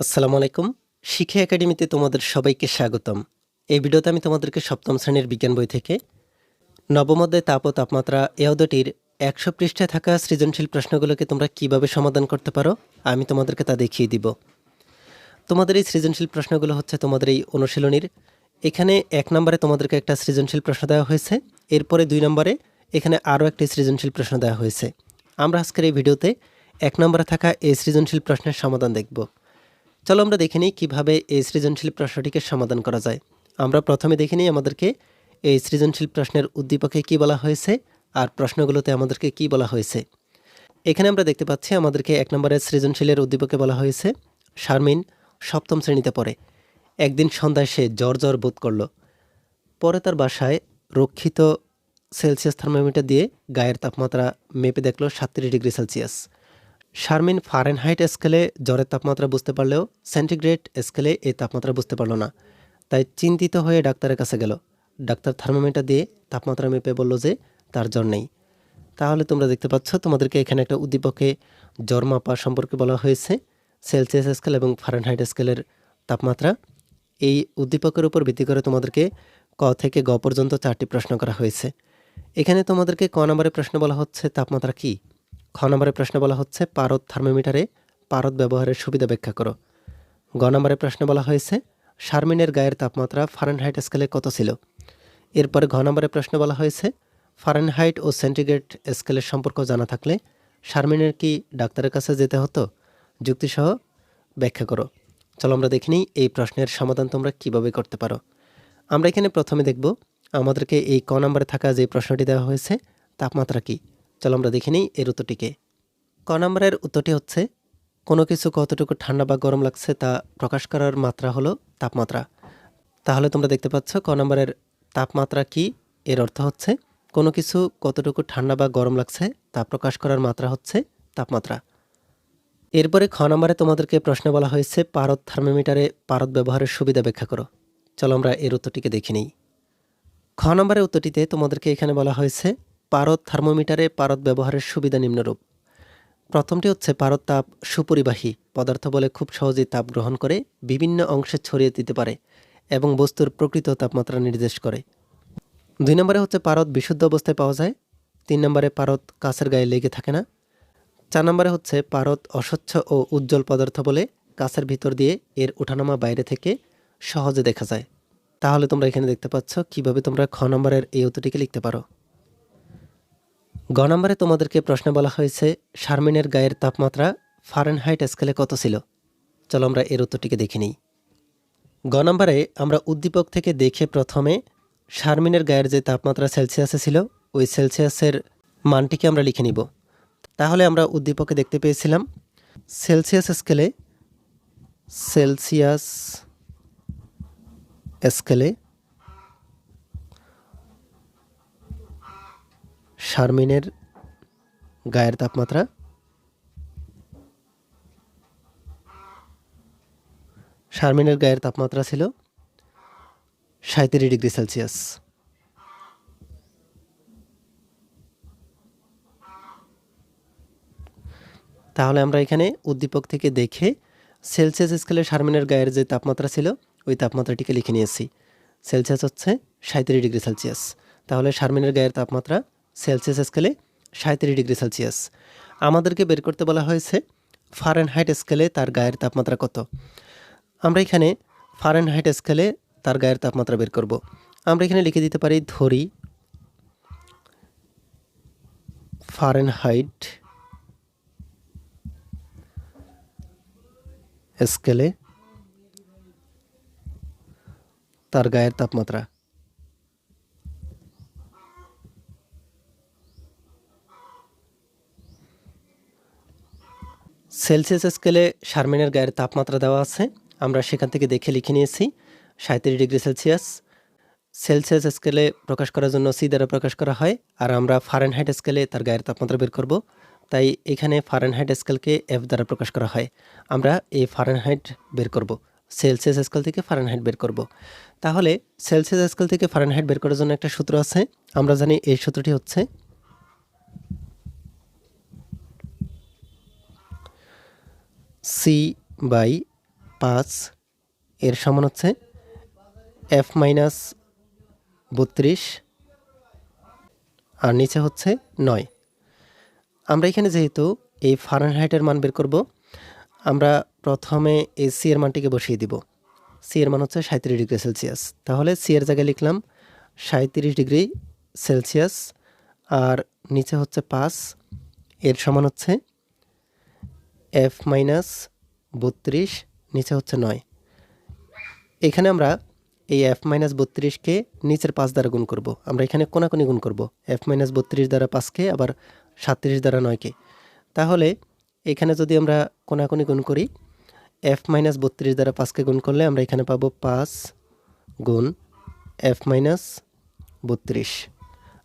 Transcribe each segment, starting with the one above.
আসসালামু আলাইকুম। শিখে একাডেমিতে তোমাদের সবাইকে স্বাগতম। এই ভিডিওতে আমি তোমাদেরকে সপ্তম শ্রেণির বিজ্ঞান বই থেকে নবম অধ্যায় তাপ ও তাপমাত্রা এ অধ্যায়টির একশো পৃষ্ঠায় থাকা সৃজনশীল প্রশ্নগুলোকে তোমরা কীভাবে সমাধান করতে পারো, আমি তোমাদেরকে তা দেখিয়ে দিব। তোমাদের এই সৃজনশীল প্রশ্নগুলো হচ্ছে তোমাদের এই অনুশীলনীর। এখানে এক নম্বরে তোমাদেরকে একটা সৃজনশীল প্রশ্ন দেওয়া হয়েছে, এরপরে দুই নম্বরে এখানে আরও একটি সৃজনশীল প্রশ্ন দেওয়া হয়েছে। আমরা আজকের এই ভিডিওতে এক নম্বরে থাকা এই সৃজনশীল প্রশ্নের সমাধান দেখব। চলো আমরা দেখে নিই কীভাবে এই সৃজনশীল প্রশ্নটিকে সমাধান করা যায়। আমরা প্রথমে দেখে নিই আমাদেরকে এই সৃজনশীল প্রশ্নের উদ্দীপকে কি বলা হয়েছে আর প্রশ্নগুলোতে আমাদেরকে কি বলা হয়েছে। এখানে আমরা দেখতে পাচ্ছি আমাদেরকে এক নম্বরের সৃজনশীলের উদ্দীপকে বলা হয়েছে, শারমিন, সপ্তম শ্রেণীতে পড়ে। একদিন সন্ধ্যায় সে জ্বর জ্বর বোধ করল। পরে তার বাসায় রক্ষিত সেলসিয়াস থার্মোমিটার দিয়ে গায়ের তাপমাত্রা মেপে দেখল সাতত্রিশ ডিগ্রি সেলসিয়াস। শারমিন ফারেনহাইট স্কেলে জ্বরের তাপমাত্রা বুঝতে পারলেও সেন্টিগ্রেড স্কেলে এই তাপমাত্রা বুঝতে পারল না। তাই চিন্তিত হয়ে ডাক্তারের কাছে গেল। ডাক্তার থার্মোমিটার দিয়ে তাপমাত্রা মেপে বলল যে তার জ্বর নেই। তাহলে তোমরা দেখতে পাচ্ছ, তোমাদেরকে এখানে একটা উদ্দীপকে জ্বর মাপা সম্পর্কে বলা হয়েছে। সেলসিয়াস স্কেল এবং ফারেনহাইট স্কেলের তাপমাত্রা। এই উদ্দীপকের উপর ভিত্তি করে তোমাদেরকে ক থেকে গ পর্যন্ত চারটি প্রশ্ন করা হয়েছে। এখানে তোমাদেরকে ক নম্বরের প্রশ্ন বলা হচ্ছে, তাপমাত্রা কী? খ নম্বরের প্রশ্ন বলা হচ্ছে, পারদ থার্মোমিটারে পারদ ব্যবহারের সুবিধা ব্যাখ্যা করো। গ নম্বরের প্রশ্ন বলা হয়েছে, শারমিনের গায়ের তাপমাত্রা ফারেনহাইট স্কেলে কত ছিল? এরপরে ঘ নম্বরের প্রশ্ন বলা হয়েছে, ফারেনহাইট ও সেন্টিগ্রেড স্কেলের সম্পর্ক জানা থাকলে শারমিনের কি ডাক্তারের কাছে যেতে হতো? যুক্তিসহ ব্যাখ্যা করো। চলো আমরা দেখে নিই এই প্রশ্নের সমাধান তোমরা কীভাবে করতে পারো। আমরা এখানে প্রথমে দেখব, আমাদেরকে এই ক নম্বরে থাকা যে প্রশ্নটি দেওয়া হয়েছে, তাপমাত্রা কি? চলো আমরা দেখে নিই এর উত্তরটিকে। ক নম্বরের উত্তরটি হচ্ছে, কোনো কিছু কতটুকু ঠান্ডা বা গরম লাগছে তা প্রকাশ করার মাত্রা হলো তাপমাত্রা। তাহলে তোমরা দেখতে পাচ্ছ ক নম্বরের তাপমাত্রা কি, এর অর্থ হচ্ছে, কোনো কিছু কতটুকু ঠান্ডা বা গরম লাগছে তা প্রকাশ করার মাত্রা হচ্ছে তাপমাত্রা। এরপরে খ নম্বরে তোমাদেরকে প্রশ্ন বলা হয়েছে, পারদ থার্মোমিটারে পারদ ব্যবহারের সুবিধা ব্যাখ্যা করো। চলো আমরা এর উত্তরটিকে দেখে নিই। খ নম্বরের উত্তরটিতে তোমাদেরকে এখানে বলা হয়েছে পারদ থার্মোমিটারে পারদ ব্যবহারের সুবিধা নিম্নরূপ। প্রথমটি হচ্ছে পারদ তাপ সুপরিবাহী, পদার্থ বলে খুব সহজেই তাপ গ্রহণ করে, বিভিন্ন অংশে ছড়িয়ে দিতে পারে এবং বস্তুর প্রকৃত তাপমাত্রা নির্দেশ করে। দুই নম্বরে হচ্ছে পারদ বিশুদ্ধ অবস্থায় পাওয়া যায়, তিন নম্বরে পারদ কাছের গায়ে লেগে থাকে না, চার নম্বরে হচ্ছে পারদ অস্বচ্ছ ও উজ্জ্বল পদার্থ বলে কাছের ভিতর দিয়ে এর ওঠানামা বাইরে থেকে সহজে দেখা যায়। তাহলে তোমরা এখানে দেখতে পাচ্ছ কীভাবে তোমরা খ নম্বরের এই উত্তরটিকে লিখতে পারো। গ নম্বরে তোমাদেরকে প্রশ্ন বলা হয়েছে, শারমিনের গায়ের তাপমাত্রা ফারেনহাইট স্কেলে কত ছিল? চলো আমরা এর উত্তরটিকে দেখে নিই। গ নম্বরে আমরা উদ্দীপক থেকে দেখে প্রথমে শারমিনের গায়ের যে তাপমাত্রা সেলসিয়াসে ছিল, ওই সেলসিয়াসের মানটিকে আমরা লিখে নিব। তাহলে আমরা উদ্দীপকে দেখতে পেয়েছিলাম, সেলসিয়াস স্কেলে সেলসিয়াস স্কেলে শারমিনের গায়ের তাপমাত্রা? শারমিনের গায়ের তাপমাত্রা ছিল সাঁত্রিশ ডিগ্রি সেলসিয়াস। তাহলে আমরা এখানে উদ্দীপক থেকে দেখে সেলসিয়াস স্কেলে শারমিনের গায়ের যে তাপমাত্রা ছিল, ওই তাপমাত্রাটিকে লিখে নিয়েছি। সেলসিয়াস হচ্ছে সাঁত্রিশ ডিগ্রি সেলসিয়াস। তাহলে শারমিনের গায়ের তাপমাত্রা সেলসিয়াস স্কেলে সাঁত্রিশ ডিগ্রি সেলসিয়াস। আমাদেরকে বের করতে বলা হয়েছে ফারেনহাইট স্কেলে তার গায়ের তাপমাত্রা কত। আমরা এখানে ফারেনহাইট স্কেলে তার গায়ের তাপমাত্রা বের করব। আমরা এখানে লিখে দিতে পারি ধরি ফারেনহাইট স্কেলে তার গায়ের তাপমাত্রা। সেলসিয়াস স্কেলে শারমিনের গায়ের তাপমাত্রা দেওয়া আছে। আমরা সেখান থেকে দেখে লিখে নিয়েছি, সাঁত্রিশ ডিগ্রি সেলসিয়াস। সেলসিয়াস স্কেলে প্রকাশ করার জন্য সি দ্বারা প্রকাশ করা হয়, আর আমরা ফারেন ফারেনহাইট স্কেলে তার গায়ের তাপমাত্রা বের করব। তাই এখানে ফারেনহাইট স্কেলকে এফ দ্বারা প্রকাশ করা হয়। আমরা এই ফারেনহাইট বের করব, সেলসিয়াস স্কেল থেকে ফারেনহাইট বের করব। তাহলে সেলসিয়াস স্কেল থেকে ফারেনহাইট বের করার জন্য একটা সূত্র আছে। আমরা জানি এই সূত্রটি হচ্ছে সি বাই পাঁচ, এর সমান হচ্ছে এফ মাইনাস বত্রিশ, আর নিচে হচ্ছে নয়। আমরা এখানে যেহেতু এই ফারেনহাইটের মান বের করব, আমরা প্রথমে এই সি এর মানটিকে বসিয়ে দিব। সি এর মান হচ্ছে সাঁত্রিশ ডিগ্রি সেলসিয়াস। তাহলে সি এর জায়গায় লিখলাম সাঁত্রিশ ডিগ্রি সেলসিয়াস, আর নিচে হচ্ছে পাঁচ, এর সমান হচ্ছে এফ মাইনাস বত্রিশ, নিচে হচ্ছে নয়। এখানে আমরা এই এফ মাইনাস বত্রিশকে নিচের পাঁচ দ্বারা গুণ করব। আমরা এখানে কোনাকুনি গুণ করব। এফ মাইনাস বত্রিশ দ্বারা পাঁচকে আবার সাতত্রিশ দ্বারা নয়কে তাহলে এখানে যদি আমরা কোনাকুনি গুণ করি এফ মাইনাস বত্রিশ দ্বারা পাঁচকে গুণ করলে আমরা এখানে পাবো পাঁচ গুণ এফ মাইনাস বত্রিশ।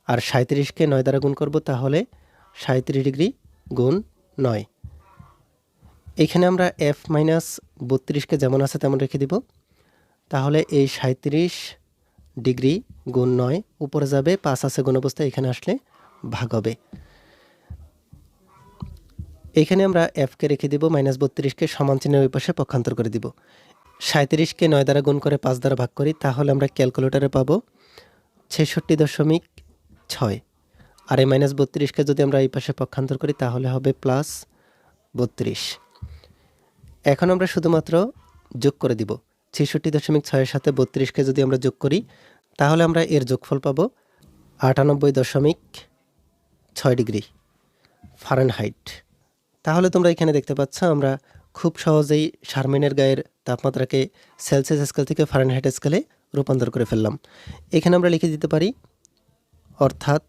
আর সাঁত্রিশকে নয় দ্বারা গুণ করব, তাহলে সাঁত্রিশ ডিগ্রি গুণ নয়। এখানে আমরা এফ মাইনাস বত্রিশকে যেমন আছে তেমন রেখে দিব। তাহলে এই সাঁত্রিশ ডিগ্রি গুণ নয়, উপরে যাবে পাঁচ আছে গুণ অবস্থায় এখানে আসলে ভাগ হবে। এখানে আমরা এফকে রেখে দিব মাইনাস বত্রিশকে সমান চিহ্নের ওই পাশে পক্ষান্তর করে দিব। সাঁত্রিশকে নয় দ্বারা গুণ করে পাঁচ দ্বারা ভাগ করি, তাহলে আমরা ক্যালকুলেটারে পাবো ছেষট্টি দশমিক ছয়। আর এই মাইনাস বত্রিশকে যদি আমরা এই পাশে পক্ষান্তর করি, তাহলে হবে প্লাস বত্রিশ। এখন আমরা শুধুমাত্র যোগ করে দিব। ছেষট্টি দশমিক ছয়ের সাথে বত্রিশকে যদি আমরা যোগ করি, তাহলে আমরা এর যোগফল পাব আটানব্বই দশমিক ছয় ডিগ্রি ফারেনহাইট। তাহলে তোমরা এখানে দেখতে পাচ্ছ, আমরা খুব সহজেই শারমিনের গায়ের তাপমাত্রাকে সেলসিয়াস স্কেল থেকে ফারেনহাইট স্কেলে রূপান্তর করে ফেললাম। এখানে আমরা লিখে দিতে পারি, অর্থাৎ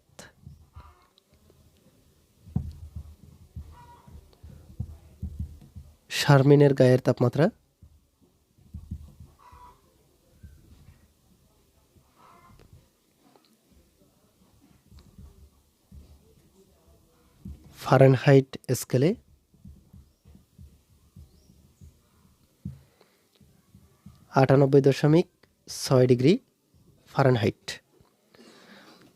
শারমিনের গায়ের তাপমাত্রা? ফারেনহাইট স্কেলে আটানব্বই দশমিক ছয় ডিগ্রি ফারেনহাইট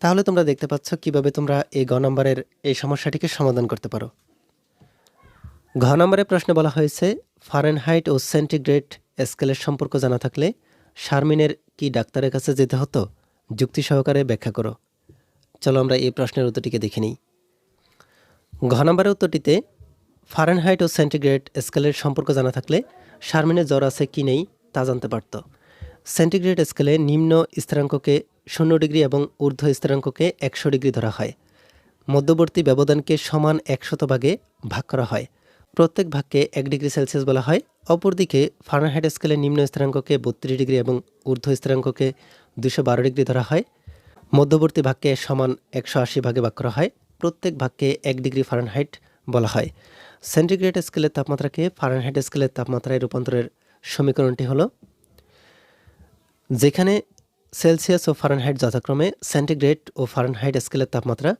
তাহলে তোমরা দেখতে পাচ্ছ কীভাবে তোমরা এই গ নম্বরের এই সমস্যাটিকে সমাধান করতে পারো। ঘ নম্বরের প্রশ্নে বলা হয়েছে ফারেনহাইট ও সেন্টিগ্রেড স্কেলের সম্পর্ক জানা থাকলে শারমিনের কি ডাক্তারের কাছে যেতে হতো? যুক্তি সহকারে ব্যাখ্যা করো। চলো আমরা এই প্রশ্নের উত্তরটিকে দেখে নিই। ঘ নম্বরের উত্তরটিতে ফারেনহাইট ও সেন্টিগ্রেড স্কেলের সম্পর্ক জানা থাকলে শারমিনের জ্বর আছে কি নেই তা জানতে পারত। সেন্টিগ্রেড স্কেলে নিম্ন স্থিরাঙ্ককে শূন্য ডিগ্রি এবং ঊর্ধ্ব স্থিরাঙ্ককে একশো ডিগ্রি ধরা হয়। মধ্যবর্তী ব্যবধানকে সমান একশত ভাগে ভাগ করা হয়। প্রত্যেক ভাগকে এক ডিগ্রি সেলসিয়াস বলা হয়। অপরদিকে ফারেনহাইট স্কেলে নিম্ন স্থিরাঙ্ককে বত্রিশ ডিগ্রি এবং ঊর্ধ্ব স্থিরাঙ্ককে দুশো বারো ডিগ্রি ধরা হয়। মধ্যবর্তী ভাগকে সমান একশো আশি ভাগে ভাগ করা হয়। প্রত্যেক ভাগকে এক ডিগ্রি ফারেনহাইট বলা হয়। সেন্টিগ্রেড স্কেলের তাপমাত্রাকে ফারেনহাইট স্কেলের তাপমাত্রায় রূপান্তরের সমীকরণটি হলো, যেখানে সেলসিয়াস ও ফারেনহাইট যথাক্রমে সেন্টিগ্রেড ও ফারেনহাইট স্কেলের তাপমাত্রা,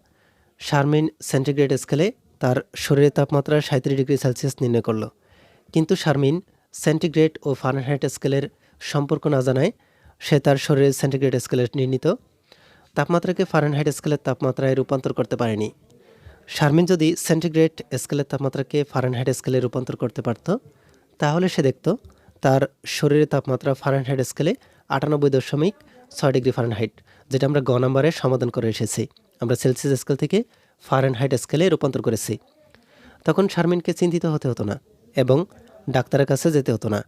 শারমিন সেন্টিগ্রেড স্কেলে তার শরীরের তাপমাত্রা সাঁত্রিশ ডিগ্রি সেলসিয়াস নির্ণয় করল। কিন্তু শারমিন সেন্টিগ্রেড ও ফারেনহাইট স্কেলের সম্পর্ক না জানায় সে তার শরীরের সেন্টিগ্রেড স্কেলে নির্ণীত। তাপমাত্রাকে ফারেনহাইট স্কেলের তাপমাত্রায় রূপান্তর করতে পারেনি। শারমিন যদি সেন্টিগ্রেড স্কেলের তাপমাত্রাকে ফারেনহাইট স্কেলে রূপান্তর করতে পারত, তাহলে সে দেখত তার শরীরের তাপমাত্রা ফারেনহাইট স্কেলে আটানব্বই দশমিক ছয় ডিগ্রি ফারেনহাইট, যেটা আমরা গ নম্বরে সমাধান করে এসেছি। আমরা সেলসিয়াস স্কেল থেকে ফারেনহাইট স্কেলে রূপান্তর করেছি। তখন শারমিনকে চিন্তিত হতে হতো না এবং ডাক্তারের কাছে যেতে হতো না।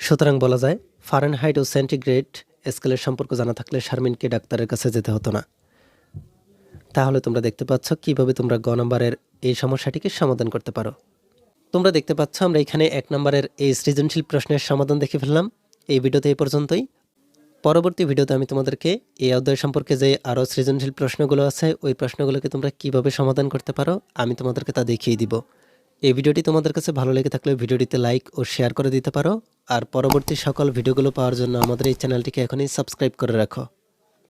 সুতরাং বলা যায়, ফারেনহাইট ও সেন্টিগ্রেড স্কেলের সম্পর্ক জানা থাকলে শারমিনকে ডাক্তারের কাছে যেতে হতো না। তাহলে তোমরা দেখতে পাচ্ছ কীভাবে তোমরা গ নম্বরের এই সমস্যাটিকে সমাধান করতে পারো। তোমরা দেখতে পাচ্ছ আমরা এখানে এক নম্বরের এই সৃজনশীল প্রশ্নের সমাধান দেখে ফেললাম। এই ভিডিওতে এই পর্যন্তই। পরবর্তী ভিডিওতে আমি তোমাদেরকে এই অধ্যায় সম্পর্কে যে আরও সৃজনশীল প্রশ্নগুলো আছে, ওই প্রশ্নগুলোকে তোমরা কীভাবে সমাধান করতে পারো, আমি তোমাদেরকে তা দেখিয়ে দিব। এই ভিডিওটি তোমাদের কাছে ভালো লেগে থাকলে ভিডিওটিতে লাইক ও শেয়ার করে দিতে পারো। আর পরবর্তী সকল ভিডিওগুলো পাওয়ার জন্য আমাদের এই চ্যানেলটিকে এখনই সাবস্ক্রাইব করে রাখো।